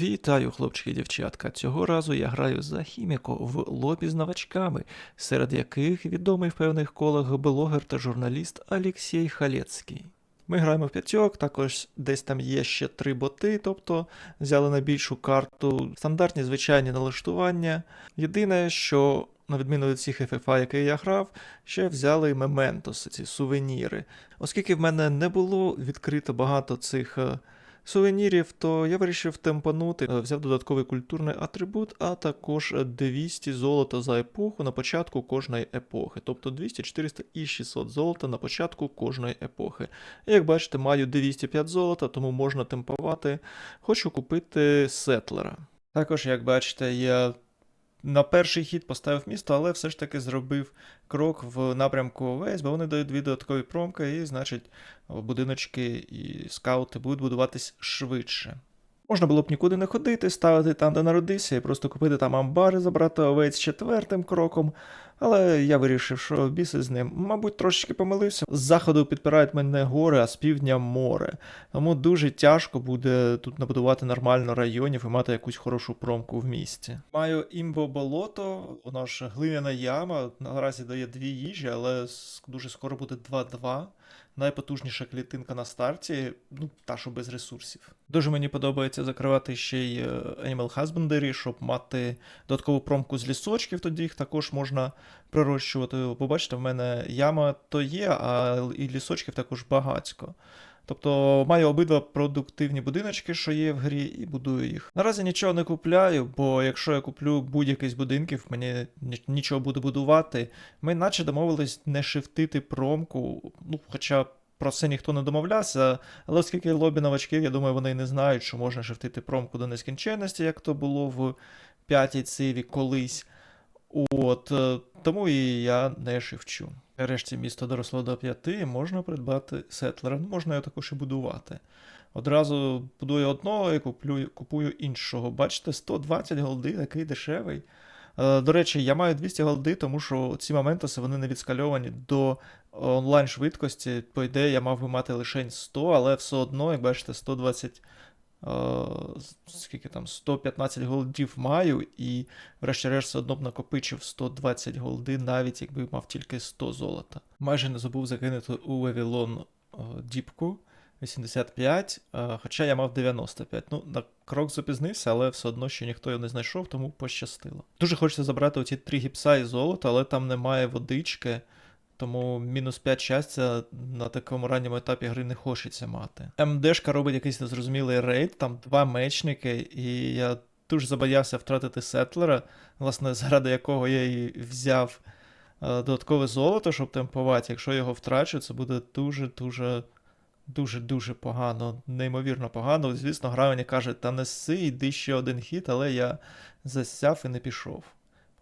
Вітаю, хлопчики і дівчатка. Цього разу я граю за хіміко в лобі з новачками, серед яких відомий в певних колах блогер та журналіст Алексій Халецький. Ми граємо в п'ятьох, також десь там є ще три боти, тобто взяли на більшу карту стандартні звичайні налаштування. Єдине, що на відміну від всіх FFA, який я грав, ще взяли мементоси, ці сувеніри. Оскільки в мене не було відкрито багато цих е, сувенірів, то я вирішив темпанути, е, взяв додатковий культурний атрибут, а також 200 золота за епоху на початку кожної епохи. Тобто 200, 400 і 600 золота на початку кожної епохи. Як бачите, маю 205 золота, тому можна темпувати. Хочу купити сетлера. Також, як бачите, я на перший хід поставив місто, але все ж таки зробив крок в напрямку ОВС, бо вони дають дві додаткові промки, і, значить, будиночки і скаути будуть будуватись швидше. Можна було б нікуди не ходити, ставити там, де народився, і просто купити там амбари, забрати овець четвертим кроком. Але я вирішив, що біси з ним, мабуть, трошечки помилився. З заходу підпирають мене гори, а з півдня море. Тому дуже тяжко буде тут набудувати нормально районів і мати якусь хорошу промку в місті. Маю імбо болото, воно ж глиняна яма. Наразі дає дві їжі, але дуже скоро буде 2-2. Найпотужніша клітинка на старті, ну, та що без ресурсів. Дуже мені подобається закривати ще й е, Animal Husbandry, щоб мати додаткову промку з лісочків, тоді їх також можна прирощувати. Побачите, в мене яма то є, а і лісочків також багацько. Тобто маю обидва продуктивні будиночки, що є в грі, і будую їх. Наразі нічого не купляю, бо якщо я куплю будь-який з будинків, мені нічого буду будувати. Ми наче домовились не шифтити промку, ну, хоча про це ніхто не домовлявся, але оскільки лобі новачків, я думаю, вони не знають, що можна шифтити промку до нескінченності, як то було в п'ятій циві колись. От, е, тому і я не шивчу. Нарешті місто доросло до п'яти, можна придбати сетлера. Ну, можна його також і будувати. Одразу будую одного і куплю, купую іншого. Бачите, 120 голди, такий дешевий. Е, До речі, я маю 200 голди, тому що ці моментоси вони не відскальовані до онлайн швидкості. По ідеї, я мав би мати лише 100, але все одно, як бачите, 120. Е, Скільки там 115 голдів маю, і врешті-решт все одно б накопичив 120 голди, навіть якби мав тільки 100 золота. Майже не забув закинути у Вавилон е, діпку 85, е, хоча я мав 95. Ну, на крок запізнився, але все одно ще ніхто його не знайшов, тому пощастило. Дуже хочеться забрати оці три гіпса і золото, але там немає водички. Тому мінус 5 щастя на такому ранньому етапі гри не хочеться мати. МДшка робить якийсь незрозумілий рейд, там два мечники, і я дуже забоявся втратити сетлера, власне, заради якого я і взяв е, додаткове золото, щоб темпувати. Якщо його втрачу, це буде дуже-дуже. Дуже-дуже погано, неймовірно погано. Звісно, гра мені каже, та неси, йди ще один хід, але я засяв і не пішов.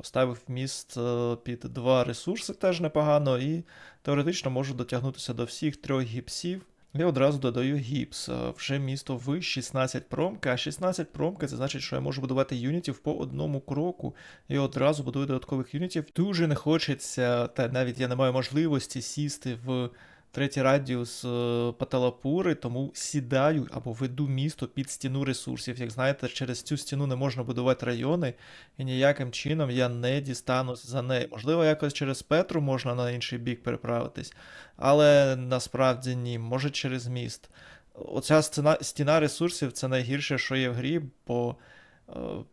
Поставив міст е, під два ресурси теж непогано, і теоретично можу дотягнутися до всіх трьох гіпсів. І одразу додаю гіпс. Е, Вже місто в 16 промки, а 16 промки це значить, що я можу будувати юнітів по одному кроку. І одразу будую додаткових юнітів. Дуже не хочеться, та навіть я не маю можливості сісти в третій радіус е, Паталапури, тому сідаю або веду місто під стіну ресурсів. Як знаєте, через цю стіну не можна будувати райони, і ніяким чином я не дістанусь за неї. Можливо, якось через Петру можна на інший бік переправитись, але насправді ні, може через міст. Оця стіна, стіна ресурсів це найгірше, що є в грі, бо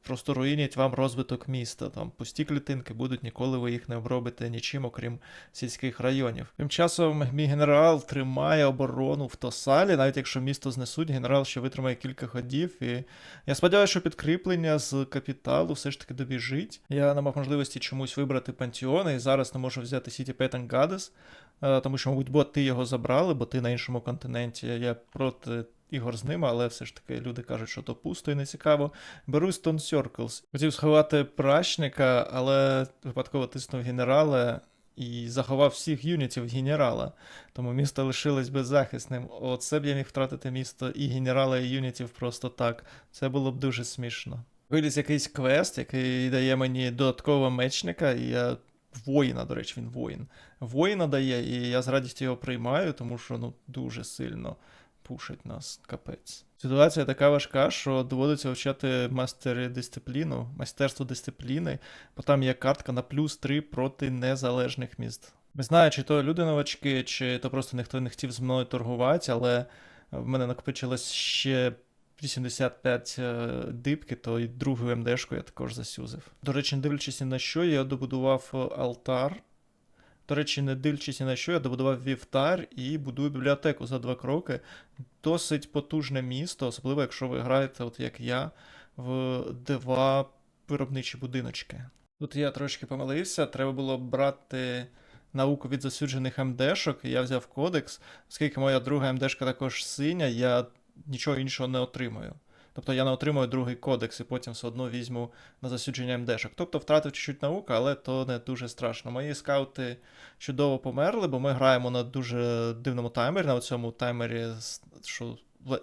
просто руїнять вам розвиток міста. Там пусті клітинки будуть, ніколи ви їх не обробите нічим, окрім сільських районів. Тим часом мій генерал тримає оборону в Тосалі, навіть якщо місто знесуть, генерал ще витримає кілька ходів. І я сподіваюся, що підкріплення з капіталу все ж таки добіжить. Я не мав можливості чомусь вибрати пантеон, і зараз не можу взяти Сіті Петен Гадес, е, тому що, мабуть, боти його забрали, бо ти на іншому континенті. Я проти. Ігор з ними, але все ж таки люди кажуть, що то пусто і не цікаво. Беру Stone Circles. Хотів сховати пращника, але випадково тиснув генерала і заховав всіх юнітів генерала. Тому місто лишилось беззахисним. Оце б я міг втратити місто і генерала, і юнітів просто так. Це було б дуже смішно. Виліз якийсь квест, який дає мені додаткового мечника, і я. Воїна, до речі, він воїн. Воїна дає, і я з радістю його приймаю, тому що ну дуже сильно пушать нас, капець. Ситуація така важка, що доводиться вчати мастери дисципліну, майстерство дисципліни, бо там є картка на плюс 3 проти незалежних міст. Не знаю, чи то люди новачки, чи то просто ніхто не хотів з мною торгувати, але в мене накопичилось ще 85 е, дибки, то і другу МДшку я також засюзив. До речі, не дивлячись на що, я добудував е, алтар. До речі, не дивлячись ні на що, я добудував вівтар і будую бібліотеку за два кроки. Досить потужне місто, особливо якщо ви граєте, от як я, в два виробничі будиночки. Тут я трошки помилився, треба було брати науку від засуджених МДшок, я взяв кодекс, оскільки моя друга МДшка також синя, я нічого іншого не отримую. Тобто я не отримую другий кодекс і потім все одно візьму на засудження МДшок. Тобто втратив чуть-чуть науку, але то не дуже страшно. Мої скаути чудово померли, бо ми граємо на дуже дивному таймері, на цьому таймері, що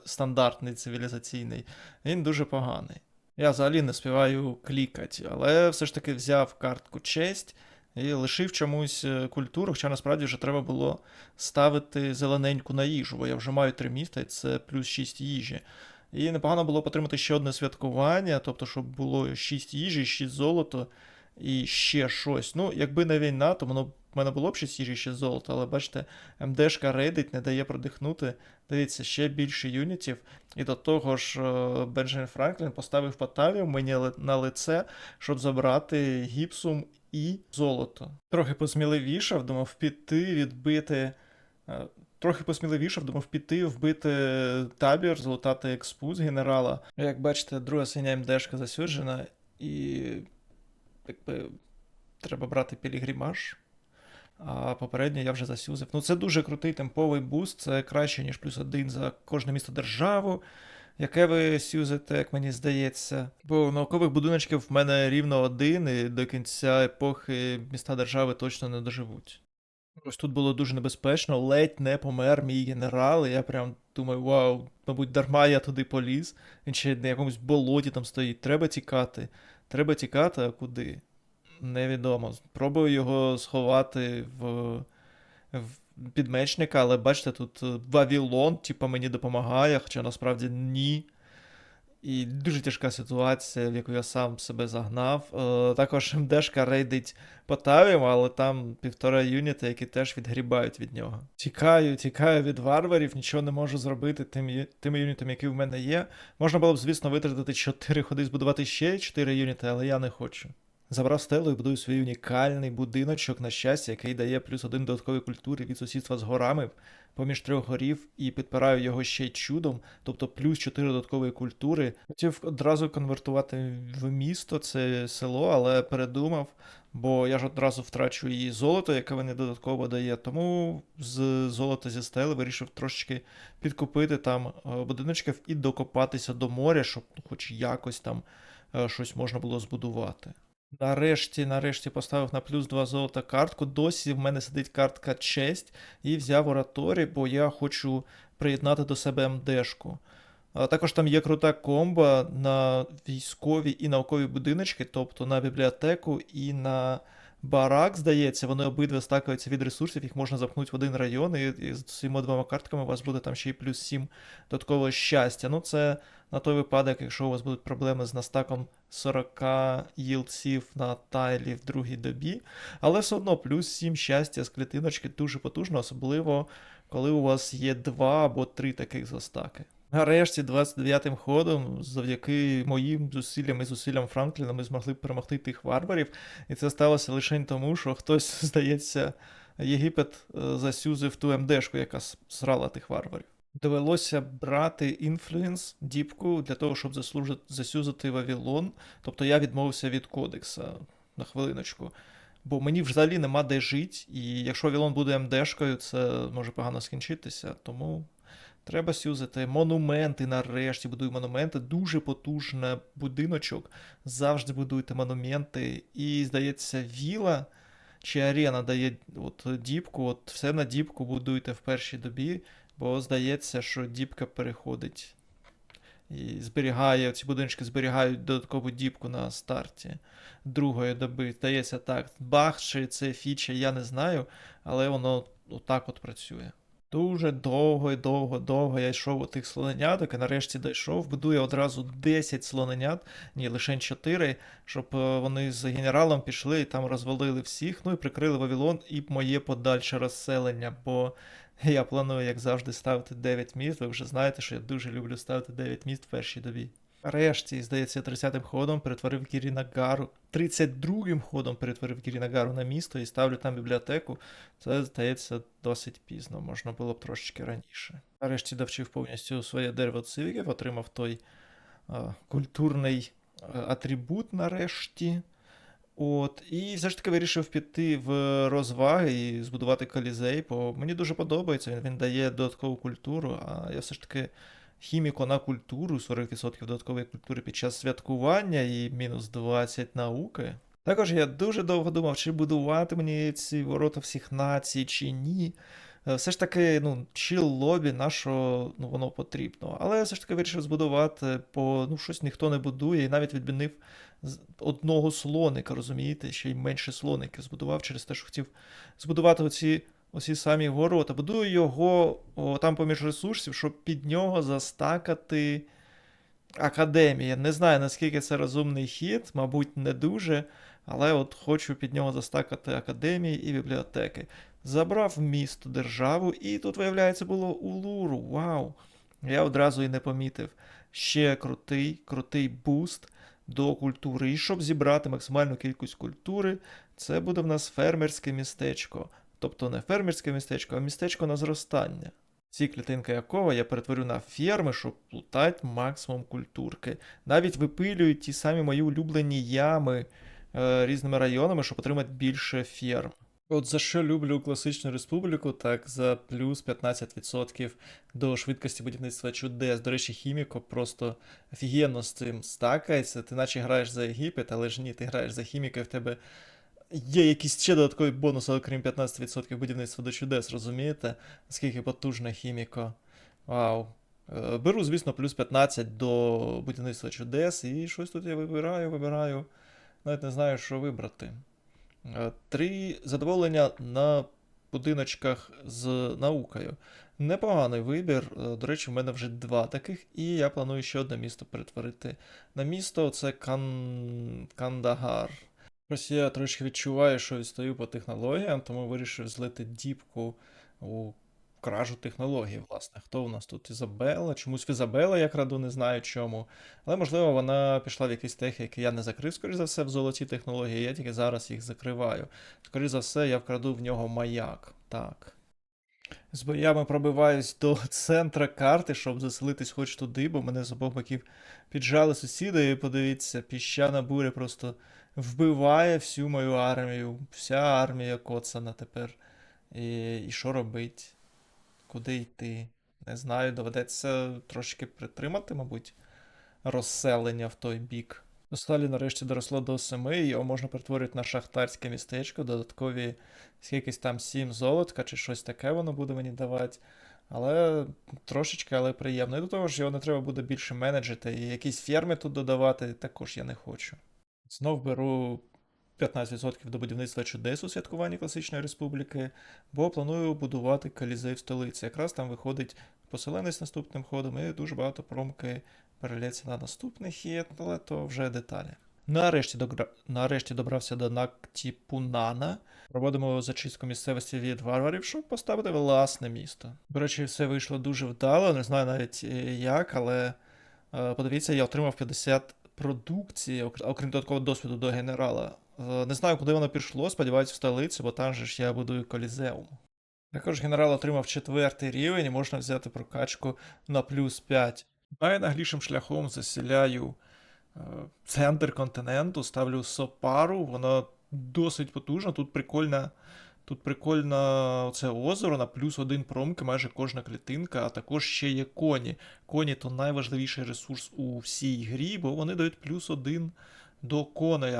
стандартний цивілізаційний. Він дуже поганий. Я взагалі не співаю клікати, але все ж таки взяв картку честь і лишив чомусь е, культуру, хоча насправді вже треба було ставити зелененьку на їжу, бо я вже маю три міста, і це плюс 6 їжі. І непогано було потримати ще одне святкування, тобто, щоб було 6 їжі, 6 золото і ще щось. Ну, якби не війна, то воно в мене було б 6 їжі, 6 золота, але бачите, МДшка рейдить, не дає продихнути. Дивіться, ще більше юнітів. І до того ж, е, Бенджамін Франклін поставив Потавію мені на лице, щоб забрати гіпсум і золото. Трохи посміливішав, думав піти, відбити. Трохи посміливішав, думав піти, вбити табір, злутати експуз генерала. Як бачите, друга синя МДшка засюджена, і якби треба брати пілігримаж. А попередньо я вже засюзив. Ну, це дуже крутий темповий буст, це краще, ніж плюс один за кожне місто державу яке ви сюзите, як мені здається. Бо наукових будиночків в мене рівно один, і до кінця епохи міста держави точно не доживуть. Ось тут було дуже небезпечно, ледь не помер мій генерал, і я прям думаю, вау, мабуть, дарма я туди поліз. Він ще на якомусь болоті там стоїть. Треба тікати. Треба тікати, а куди? Невідомо. Спробую його сховати в. в підмечника, але бачите, тут е, Вавілон, типу, мені допомагає, хоча насправді ні. І дуже тяжка ситуація, в яку я сам себе загнав. Е, також МДшка рейдить Потавім, але там півтора юніта, які теж відгрібають від нього. Тікаю, тікаю від варварів, нічого не можу зробити тим, тими юнітами, які в мене є. Можна було б, звісно, витратити 4 ходи, збудувати ще 4 юніти, але я не хочу. Забрав стелу і будую свій унікальний будиночок на щастя, який дає плюс один додатковий культури від сусідства з горами поміж трьох горів і підпираю його ще й чудом, тобто плюс чотири додаткової культури. Хотів одразу конвертувати в місто це село, але передумав, бо я ж одразу втрачу її золото, яке мені додатково дає. Тому з золота зі стели вирішив трошечки підкупити там е, будиночків і докопатися до моря, щоб хоч якось там е, щось можна було збудувати. Нарешті, нарешті поставив на плюс 2 золота картку. Досі в мене сидить картка честь і взяв ораторі, бо я хочу приєднати до себе МДшку. А також там є крута комба на військові і наукові будиночки, тобто на бібліотеку і на барак, здається, вони обидва стакаються від ресурсів, їх можна запхнути в один район, і, і з цими двома картками у вас буде там ще й плюс 7 додаткового щастя. Ну, це на той випадок, якщо у вас будуть проблеми з настаком 40 їлців на тайлі в другій добі. Але все одно плюс 7 щастя з клітиночки дуже потужно, особливо коли у вас є два або три таких застаки. Нарешті, 29-м ходом, завдяки моїм зусиллям і зусиллям Франкліна, ми змогли перемогти тих варварів. І це сталося лише тому, що хтось, здається, Єгипет е, засюзив ту МДшку, яка зрала тих варварів. Довелося брати інфлюенс, діпку для того, щоб заслужити, засюзати Вавилон. Тобто я відмовився від кодекса на хвилиночку. Бо мені взагалі нема де жити, і якщо Вавилон буде МДшкою, це може погано скінчитися. Тому треба сюзати монументи нарешті. Будую монументи. Дуже потужний будиночок. Завжди будуйте монументи. І, здається, віла чи арена дає от діпку. От все на діпку будуйте в першій добі. Бо здається, що діпка переходить і зберігає, ці будиночки зберігають додаткову діпку на старті другої доби. Здається, так. Бах, чи це фіча, я не знаю, але воно отак от працює. Дуже довго і довго, довго я йшов у тих слоненяток і нарешті дійшов. Будую одразу 10 слоненят, ні, лише 4, щоб е, вони з генералом пішли і там розвалили всіх, ну і прикрили Вавилон і моє подальше розселення, бо я планую, як завжди, ставити 9 міст. Ви вже знаєте, що я дуже люблю ставити 9 міст в першій добі. Решті, здається, 30-м ходом перетворив Кірінагару. 32-м ходом перетворив Кірінагару на місто і ставлю там бібліотеку. Це, здається, досить пізно, можна було б трошечки раніше. Нарешті довчив повністю своє дерево цивіків, отримав той а, культурний а, атрибут нарешті. От, і все ж таки вирішив піти в розваги і збудувати колізей, бо мені дуже подобається, він, він дає додаткову культуру, а я все ж таки хіміко на культуру, 40% додаткової культури під час святкування і мінус 20 науки. Також я дуже довго думав, чи будувати мені ці ворота всіх націй, чи ні. Е, Все ж таки, ну, чил лобі, на що ну, воно потрібно. Але я все ж таки вирішив збудувати, бо ну, щось ніхто не будує, і навіть відмінив одного слоника, розумієте, ще й менше слоників збудував через те, що хотів збудувати оці, оці самі ворота. Будую його о, там поміж ресурсів, щоб під нього застакати академія. Не знаю, наскільки це розумний хід, мабуть, не дуже. Але от хочу під нього застакати академії і бібліотеки. Забрав місто, державу, і тут, виявляється, було Улуру. Вау! Я одразу і не помітив. Ще крутий, крутий буст до культури. І щоб зібрати максимальну кількість культури, це буде в нас фермерське містечко. Тобто не фермерське містечко, а містечко на зростання. Ці клітинки якого я перетворю на ферми, щоб плутати максимум культурки. Навіть випилюють ті самі мої улюблені ями е, різними районами, щоб отримати більше ферм. От за що люблю класичну республіку, так за плюс 15% до швидкості будівництва чудес. До речі, хіміко просто офігенно з цим стакається. Ти наче граєш за Єгипет, але ж ні, ти граєш за хіміка, і в тебе є якісь ще додаткові бонуси, окрім 15% будівництва до чудес, розумієте? Наскільки потужна хіміко. Вау. Е, Беру, звісно, плюс 15 до будівництва чудес, і щось тут я вибираю, вибираю. Навіть не знаю, що вибрати. Е, Три задоволення на будиночках з наукою. Непоганий вибір. Е, До речі, в мене вже два таких, і я планую ще одне місто перетворити на місто. Це Кан... Кандагар. Ось я трошки відчуваю, що відстаю по технологіям, тому вирішив злити діпку у кражу технологій, власне. Хто у нас тут? Ізабела? Чомусь Ізабела я краду, не знаю чому. Але, можливо, вона пішла в якісь техи, які я не закрив, скоріш за все, в золоті технології, я тільки зараз їх закриваю. Скоріш за все, я вкраду в нього маяк. Так. З боями пробиваюсь до центра карти, щоб заселитись хоч туди, бо мене з обох боків піджали сусіди, і подивіться, піщана буря просто вбиває всю мою армію. Вся армія коцана тепер. І, і що робить? Куди йти? Не знаю, доведеться трошки притримати, мабуть, розселення в той бік. Сталі нарешті доросло до семи, його можна перетворити на шахтарське містечко, додаткові скількись там сім золотка чи щось таке воно буде мені давати. Але трошечки, але приємно. І до того ж, його не треба буде більше менеджити, і якісь ферми тут додавати також я не хочу. Знов беру 15% до будівництва чудес у святкуванні класичної республіки, бо планую будувати колізей в столиці. Якраз там виходить поселенець наступним ходом, і дуже багато промки переляться на наступний хід, але то вже деталі. Нарешті, догра... Нарешті добрався до Нактіпунана. Проводимо зачистку місцевості від варварів, щоб поставити власне місто. До речі, все вийшло дуже вдало, не знаю навіть е, як, але е, подивіться, я отримав 50 продукції, окрім додаткового досвіду до генерала. Е, Не знаю, куди воно пішло, сподіваюся, в столицю, бо там же ж я будую колізеум. Також генерал отримав четвертий рівень і можна взяти прокачку на плюс 5. Найнаглішим шляхом заселяю е, центр континенту, ставлю Сопару, воно досить потужно. Тут прикольна, тут прикольно це озеро на плюс один промки, майже кожна клітинка, а також ще є коні. Коні то найважливіший ресурс у всій грі, бо вони дають плюс один до коней.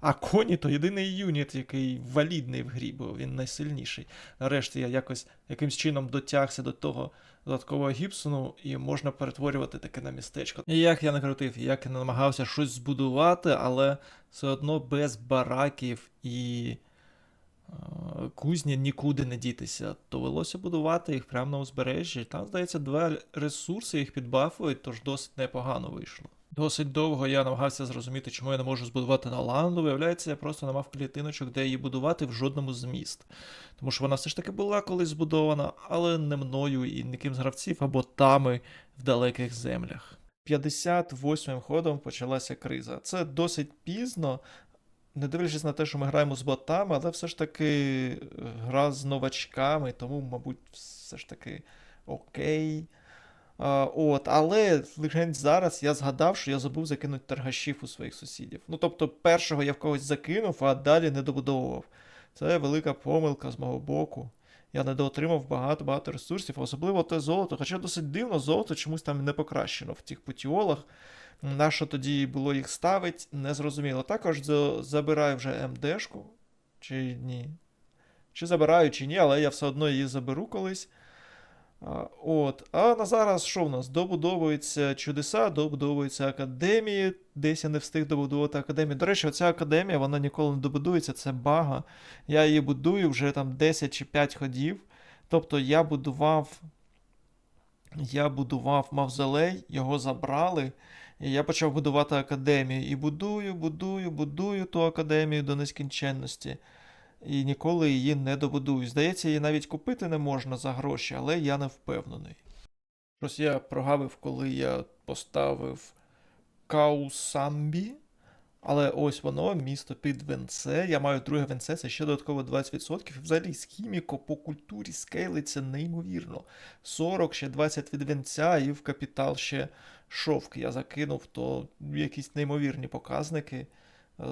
А, коні то єдиний юніт, який валідний в грі, бо він найсильніший. Нарешті я якось якимсь чином дотягся до того додаткового гіпсону, і можна перетворювати таке на містечко. І як я не крутив, як я намагався щось збудувати, але все одно без бараків і кузні нікуди не дітися. Довелося будувати їх прямо на узбережжі. Там, здається, два ресурси їх підбафують, тож досить непогано вийшло. Досить довго я намагався зрозуміти, чому я не можу збудувати на ланду. Виявляється, я просто не мав клітиночок, де її будувати в жодному з міст. Тому що вона все ж таки була колись збудована, але не мною і ніким з гравців або тами в далеких землях. 58-м ходом почалася криза. Це досить пізно, не дивлячись на те, що ми граємо з ботами, але все ж таки е, гра з новачками, тому, мабуть, все ж таки окей. А, от, але лише зараз я згадав, що я забув закинути торгашів у своїх сусідів. Ну, тобто, першого я в когось закинув, а далі не добудовував. Це велика помилка з мого боку. Я недоотримав багато-багато ресурсів, особливо те золото. Хоча досить дивно, золото чомусь там не покращено в тих путіолах. На що тоді було їх ставить, незрозуміло. Також забираю вже МДшку. Чи ні? Чи забираю, чи ні, але я все одно її заберу колись. От. А на зараз що в нас? Добудовуються чудеса, добудовуються академії. Десь я не встиг добудувати академію. До речі, оця академія, вона ніколи не добудується, це бага. Я її будую вже там 10 чи 5 ходів. Тобто я будував. Я будував мавзолей, його забрали. І я почав будувати академію. І будую, будую, будую ту академію до нескінченності. І ніколи її не добудую. Здається, її навіть купити не можна за гроші, але я не впевнений. Щось я прогавив, коли я поставив Каусамбі. Але ось воно, місто під венце. Я маю друге венце, це ще додатково 20%. І взагалі з хіміко по культурі скейлиться неймовірно. 40, ще 20 від венця, і в капітал ще шовк. Я закинув, то якісь неймовірні показники е,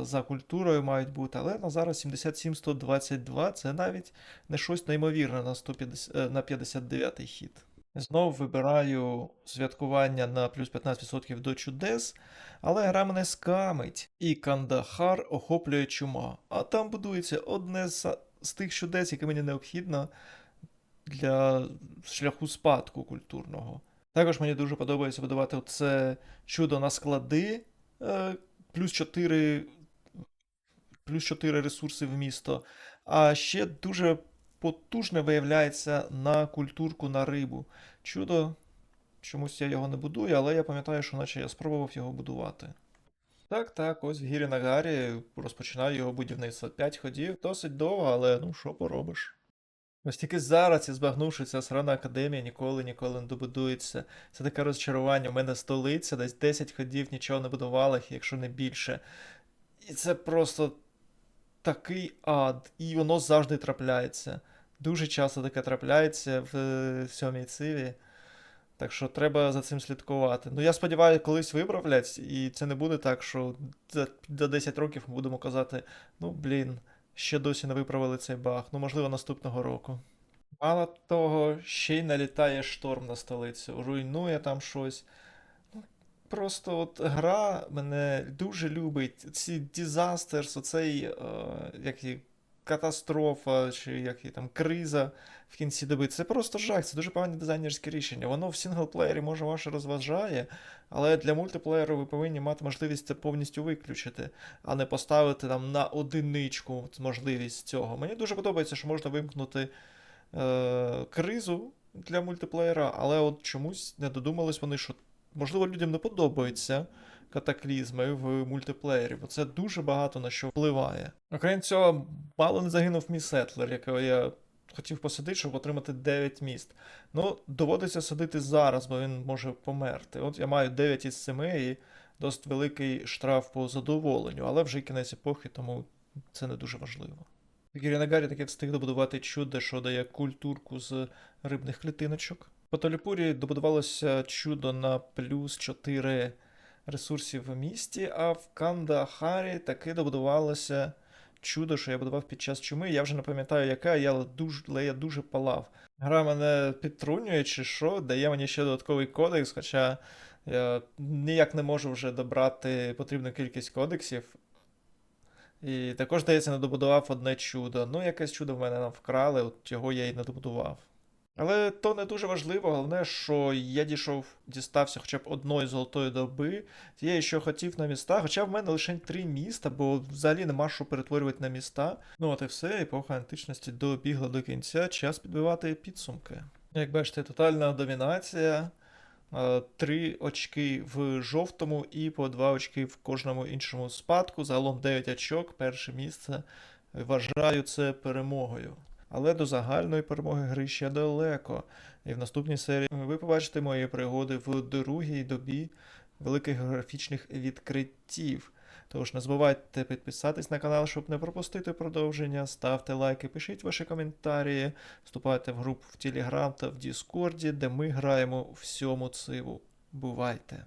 за культурою мають бути. Але на зараз 77-122 це навіть не щось неймовірне на, 150, е, на 59-й хід. Знову вибираю святкування на плюс 15% до чудес, але гра мене скамить, і Кандахар охоплює чума. А там будується одне з, з тих чудес, яке мені необхідно для шляху спадку культурного. Також мені дуже подобається будувати це чудо на склади, е, плюс 4, плюс 4 ресурси в місто. А ще дуже потужне виявляється на культурку на рибу. Чудо, чомусь я його не будую, але я пам'ятаю, що наче я спробував його будувати. Так, так, ось в гірі Нагарі розпочинаю його будівництво. 5 ходів, досить довго, але ну що поробиш. Ось тільки зараз я збагнув, що ця срана академія ніколи ніколи не добудується. Це таке розчарування. У мене столиця, десь 10 ходів нічого не будувала, якщо не більше. І це просто такий ад, і воно завжди трапляється. Дуже часто таке трапляється в е, сьомій циві. Так що треба за цим слідкувати. Ну я сподіваюся, колись виправлять, і це не буде так, що за, за 10 років ми будемо казати: ну блін, ще досі не виправили цей баг. Ну, можливо, наступного року. Мало того, ще й налітає шторм на столицю, руйнує там щось. Просто от гра мене дуже любить. Ці дізастерс, оцей е, як і катастрофа, чи як і там криза в кінці доби. Це просто жах, це дуже погані дизайнерські рішення. Воно в синглплеєрі може ваше розважає, але для мультиплеєру ви повинні мати можливість це повністю виключити, а не поставити там на одиничку можливість цього. Мені дуже подобається, що можна вимкнути е, кризу для мультиплеєра, але от чомусь не додумались вони, що можливо людям не подобаються катаклізми в мультиплеєрі, бо це дуже багато на що впливає. Окрім цього, мало не загинув мій сетлер, якого я хотів посадити, щоб отримати 9 міст. Ну, доводиться садити зараз, бо він може померти. От я маю 9 із 7 і досить великий штраф по задоволенню, але вже кінець епохи, тому це не дуже важливо. Гірінагарі таки встиг добудувати чудо, що дає культурку з рибних клітиночок. По Толіпурі добудувалося чудо на плюс 4 ресурсів в місті, а в Кандахарі таки добудувалося чудо, що я будував під час чуми. Я вже не пам'ятаю, яка, я дуже, але я дуже палав. Гра мене підтрунює чи що, дає мені ще додатковий кодекс, хоча я ніяк не можу вже добрати потрібну кількість кодексів. І також, здається, не добудував одне чудо. Ну, якесь чудо в мене нам вкрали, от його я і не добудував. Але то не дуже важливо. Головне, що я дійшов, дістався хоча б одної золотої доби, тієї, що хотів на міста. Хоча в мене лише три міста, бо взагалі нема що перетворювати на міста. Ну от і все, епоха античності добігла до кінця, час підбивати підсумки. Як бачите, тотальна домінація. Е, Три очки в жовтому і по два очки в кожному іншому спадку. Загалом 9 очок, перше місце. Вважаю це перемогою. Але до загальної перемоги гри ще далеко. І в наступній серії ви побачите мої пригоди в другій добі великих географічних відкриттів. Тож не забувайте підписатись на канал, щоб не пропустити продовження. Ставте лайки, пишіть ваші коментарі, вступайте в групу в Телеграм та в Діскорді, де ми граємо всьому циву. Бувайте!